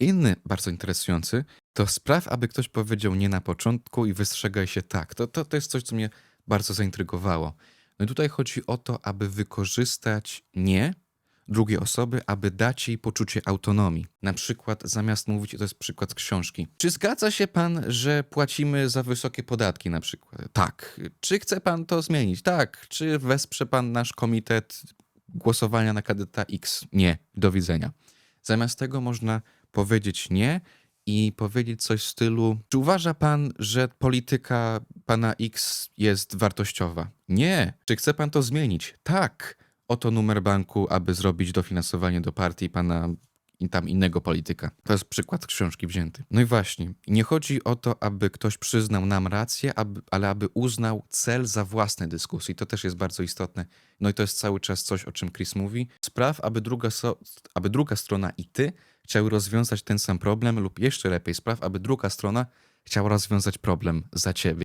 Inny, bardzo interesujący, to spraw, aby ktoś powiedział nie na początku i wystrzegaj się tak. To, to, to jest coś, co mnie bardzo zaintrygowało. No i tutaj chodzi o to, aby wykorzystać nie drugiej osoby, aby dać jej poczucie autonomii. Na przykład zamiast mówić, to jest przykład z książki. Czy zgadza się pan, że płacimy za wysokie podatki na przykład? Tak. Czy chce pan to zmienić? Tak. Czy wesprze pan nasz komitet głosowania na kandydata X? Nie. Do widzenia. Zamiast tego można powiedzieć nie i powiedzieć coś w stylu: Czy uważa pan, że polityka pana X jest wartościowa? Nie. Czy chce pan to zmienić? Tak. Oto numer banku, aby zrobić dofinansowanie do partii pana i tam innego polityka. To jest przykład książki wzięty. No i właśnie, nie chodzi o to, aby ktoś przyznał nam rację, aby, ale aby uznał cel za własne dyskusje. To też jest bardzo istotne. No i to jest cały czas coś, o czym Chris mówi. Spraw, aby druga, so, aby druga strona i ty chciały rozwiązać ten sam problem, lub jeszcze lepiej, spraw, aby druga strona chciała rozwiązać problem za ciebie.